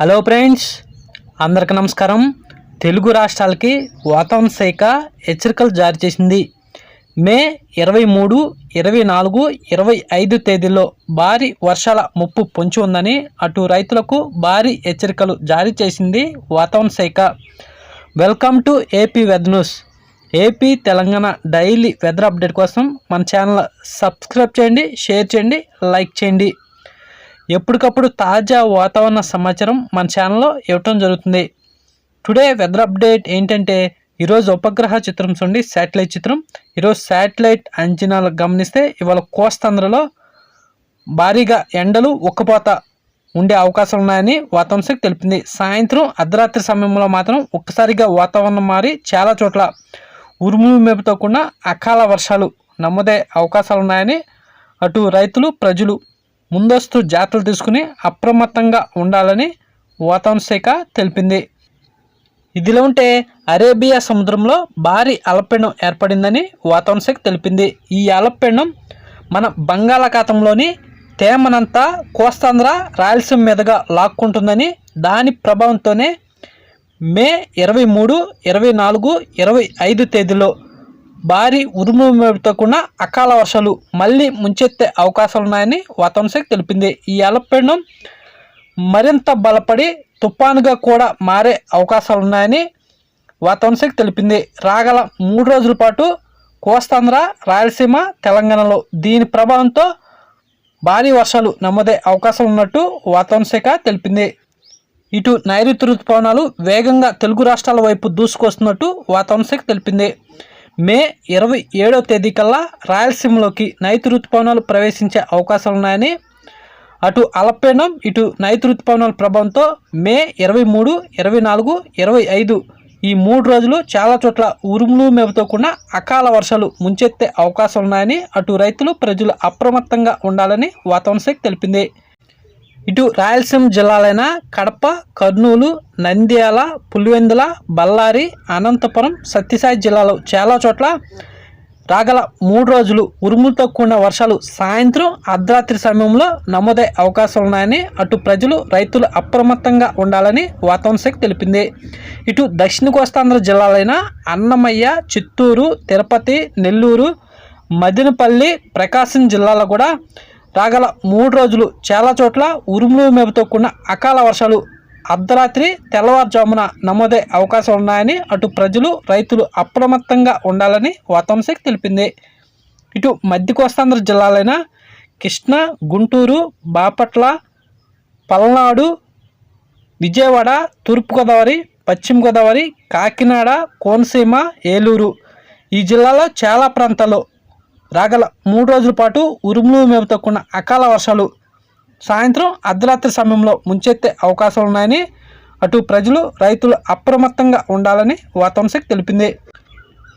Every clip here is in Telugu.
హలో ఫ్రెండ్స్ అందరికి నమస్కారం. తెలుగు రాష్ట్రాలకి వాతావరణ శాఖ హెచ్చరికలు జారీ చేసింది. మే ఇరవై మూడు ఇరవై నాలుగు ఇరవై ఐదు తేదీల్లో భారీ వర్షాల ముప్పు పొంచి ఉందని అటు రైతులకు భారీ హెచ్చరికలు జారీ చేసింది వాతావరణ శాఖ. Welcome to AP weather news AP Telangana daily weather update కోసం మన ఛానల్ సబ్స్క్రైబ్ చేయండి షేర్ చేయండి లైక్ చేయండి. ఎప్పటికప్పుడు తాజా వాతావరణ సమాచారం మన ఛానల్లో ఇవ్వటం జరుగుతుంది. టుడే వెదర్ అప్డేట్ ఏంటంటే ఈరోజు ఉపగ్రహ చిత్రం చూడండి శాటిలైట్ చిత్రం. ఈరోజు శాటిలైట్ అంచనాలు గమనిస్తే ఇవాళ కోస్తాంధ్రలో భారీగా ఎండలు ఉక్కపోత ఉండే అవకాశాలు ఉన్నాయని వాతావరణ శాఖ తెలిపింది. సాయంత్రం అర్ధరాత్రి సమయంలో మాత్రం ఒక్కసారిగా వాతావరణం మారి చాలా చోట్ల ఉరుములు మేపుతో కూడిన అకాల వర్షాలు నమ్మదే అవకాశాలు ఉన్నాయని అటు రైతులు ప్రజలు ముందస్తు జాగ్రత్తలు తీసుకుని అప్రమత్తంగా ఉండాలని వాతావరణ శాఖ తెలిపింది. ఇదిలో ఉంటే అరేబియా సముద్రంలో భారీ అలపెండం ఏర్పడిందని వాతావరణ శాఖ తెలిపింది. ఈ అలపెండం మన బంగాళాఖాతంలోని తేమనంతా కోస్తాంధ్ర రాయలసీమ మీదుగా లాక్కుంటుందని దాని ప్రభావంతోనే మే ఇరవై మూడు ఇరవై నాలుగు ఇరవై ఐదు తేదీలో భారీ ఉరుము మెరుపుతో కూడిన అకాల వర్షాలు మళ్ళీ ముంచెత్తే అవకాశాలు ఉన్నాయని వాతావరణ శాఖ తెలిపింది. ఈ అలపీడనం మరింత బలపడి తుఫానుగా కూడా మారే అవకాశాలు ఉన్నాయని వాతావరణ శాఖ తెలిపింది. రాగల మూడు రోజుల పాటు కోస్తాంధ్ర రాయలసీమ తెలంగాణలో దీని ప్రభావంతో భారీ వర్షాలు నమోదే అవకాశం ఉన్నట్టు వాతావరణ శాఖ తెలిపింది. ఇటు నైరుతి ఋతుపవనాలు వేగంగా తెలుగు రాష్ట్రాల వైపు దూసుకొస్తున్నట్టు వాతావరణ శాఖ తెలిపింది. మే ఇరవై ఏడో తేదీ కల్లా రాయలసీమలోకి నైతు ఋతుపవనాలు ప్రవేశించే అవకాశాలు ఉన్నాయని అటు అలపేనం ఇటు నైతు ఋతుపవనాల ప్రభావంతో మే ఇరవై మూడు ఇరవై నాలుగు ఇరవై ఐదు ఈ మూడు రోజులు చాలా చోట్ల ఉరుములు మెరుపుతో కూడిన అకాల వర్షాలు ముంచెత్తే అవకాశాలు ఉన్నాయని అటు రైతులు ప్రజలు అప్రమత్తంగా ఉండాలని వాతావరణ శాఖ తెలిపింది. ఇటు రాయలసీమ జిల్లాలైన కడప కర్నూలు నంద్యాల పులివెందుల బళ్ళారి అనంతపురం సత్యసాయి జిల్లాలో చాలా చోట్ల రాగల మూడు రోజులు ఉరుములతో కూడిన వర్షాలు సాయంత్రం అర్ధరాత్రి సమయంలో నమోదయ్యే అవకాశాలు ఉన్నాయని అటు ప్రజలు రైతులు అప్రమత్తంగా ఉండాలని వాతావరణ శాఖ తెలిపింది. ఇటు దక్షిణ కోస్తాంధ్ర జిల్లాలైన అన్నమయ్య చిత్తూరు తిరుపతి నెల్లూరు మదినపల్లి ప్రకాశం జిల్లాలో కూడా రాగల మూడు రోజులు చాలా చోట్ల ఉరుములు మేపుతో కూడిన అకాల వర్షాలు అర్ధరాత్రి తెల్లవారుజామున నమోదే అవకాశం ఉన్నాయని అటు ప్రజలు రైతులు అప్రమత్తంగా ఉండాలని వాతావరణ శాఖ తెలిపింది. ఇటు మధ్య కోస్తాంధ్ర జిల్లాలైన కృష్ణా గుంటూరు బాపట్ల పల్నాడు విజయవాడ తూర్పుగోదావరి పశ్చిమ గోదావరి కాకినాడ కోనసీమ ఏలూరు ఈ జిల్లాలో చాలా ప్రాంతాల్లో రాగల మూడు రోజుల పాటు ఉరుములు మేపుతో కూడిన అకాల వర్షాలు సాయంత్రం అర్ధరాత్రి సమయంలో ముంచెత్తే అవకాశాలు ఉన్నాయని అటు ప్రజలు రైతులు అప్రమత్తంగా ఉండాలని వాతావరణ శాఖ తెలిపింది.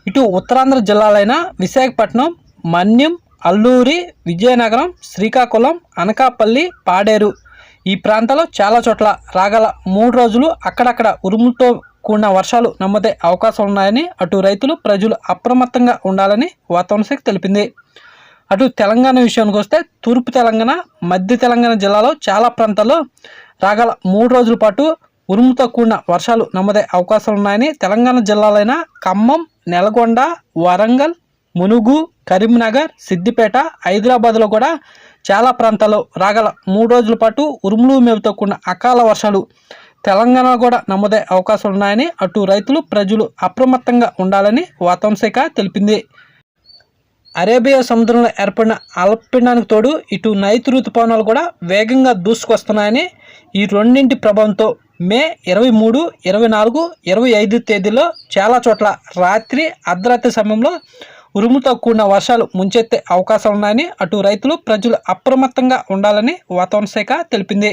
ఇటు ఉత్తరాంధ్ర జిల్లాలైన విశాఖపట్నం మన్యం అల్లూరి విజయనగరం శ్రీకాకుళం అనకాపల్లి పాడేరు ఈ ప్రాంతాల్లో చాలా చోట్ల రాగల మూడు రోజులు అక్కడక్కడ ఉరుములతో కూడిన వర్షాలు నమ్మదే అవకాశం ఉన్నాయని అటు రైతులు ప్రజలు అప్రమత్తంగా ఉండాలని వాతావరణ శాఖ తెలిపింది. అటు తెలంగాణ విషయానికి వస్తే తూర్పు తెలంగాణ మధ్య తెలంగాణ జిల్లాలో చాలా ప్రాంతాల్లో రాగల మూడు రోజుల పాటు ఉరుముతో కూడిన వర్షాలు నమ్మదే అవకాశాలు ఉన్నాయని తెలంగాణ జిల్లాలైన ఖమ్మం నెలగొండ వరంగల్ మునుగు కరీంనగర్ సిద్దిపేట హైదరాబాద్లో కూడా చాలా ప్రాంతాల్లో రాగల మూడు రోజుల పాటు ఉరుములు మేపుతో కూడిన అకాల వర్షాలు తెలంగాణ కూడా నమోదే అవకాశాలు ఉన్నాయని అటు రైతులు ప్రజలు అప్రమత్తంగా ఉండాలని వాతావరణ శాఖ తెలిపింది. అరేబియా సముద్రంలో ఏర్పడిన అల్పపీడనానికి తోడు ఇటు నైతి ఋతుపవనాలు కూడా వేగంగా దూసుకొస్తున్నాయని ఈ రెండింటి ప్రభావంతో మే ఇరవై మూడు ఇరవై నాలుగు ఇరవై ఐదు తేదీలో చాలా చోట్ల రాత్రి అర్ధరాత్రి సమయంలో ఉరుముతో కూడిన వర్షాలు ముంచెత్తే అవకాశాలు ఉన్నాయని అటు రైతులు ప్రజలు అప్రమత్తంగా ఉండాలని వాతావరణ శాఖ తెలిపింది.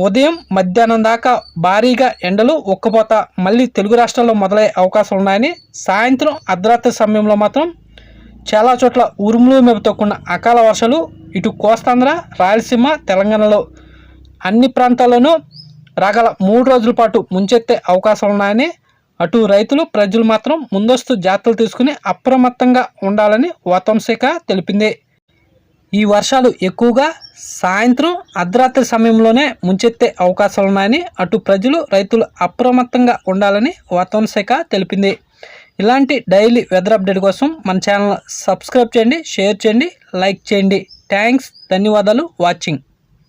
ఉదయం మధ్యాహ్నం దాకా భారీగా ఎండలు ఉక్కపోత మళ్ళీ తెలుగు రాష్ట్రాల్లో మొదలయ్యే అవకాశాలు ఉన్నాయని సాయంత్రం అర్ధరాత్రి సమయంలో మాత్రం చాలా చోట్ల ఉరుములు మెరుపుతో కూడిన అకాల వర్షాలు ఇటు కోస్తాంధ్ర రాయలసీమ తెలంగాణలో అన్ని ప్రాంతాల్లోనూ రాగల మూడు రోజుల పాటు ముంచెత్తే అవకాశాలు ఉన్నాయని అటు రైతులు ప్రజలు మాత్రం ముందస్తు జాగ్రత్తలు తీసుకుని అప్రమత్తంగా ఉండాలని వాతావరణ శాఖ తెలిపింది. ఈ వర్షాలు ఎక్కువగా సాయంత్రం అర్ధరాత్రి సమయంలోనే ముంచెత్తే అవకాశాలు ఉన్నాయని అటు ప్రజలు రైతులు అప్రమత్తంగా ఉండాలని వాతావరణ శాఖ తెలిపింది. ఇలాంటి డైలీ వెదర్ అప్డేట్ కోసం మన ఛానల్ సబ్స్క్రైబ్ చేయండి షేర్ చేయండి లైక్ చేయండి. థ్యాంక్స్ ధన్యవాదాలు వాచింగ్.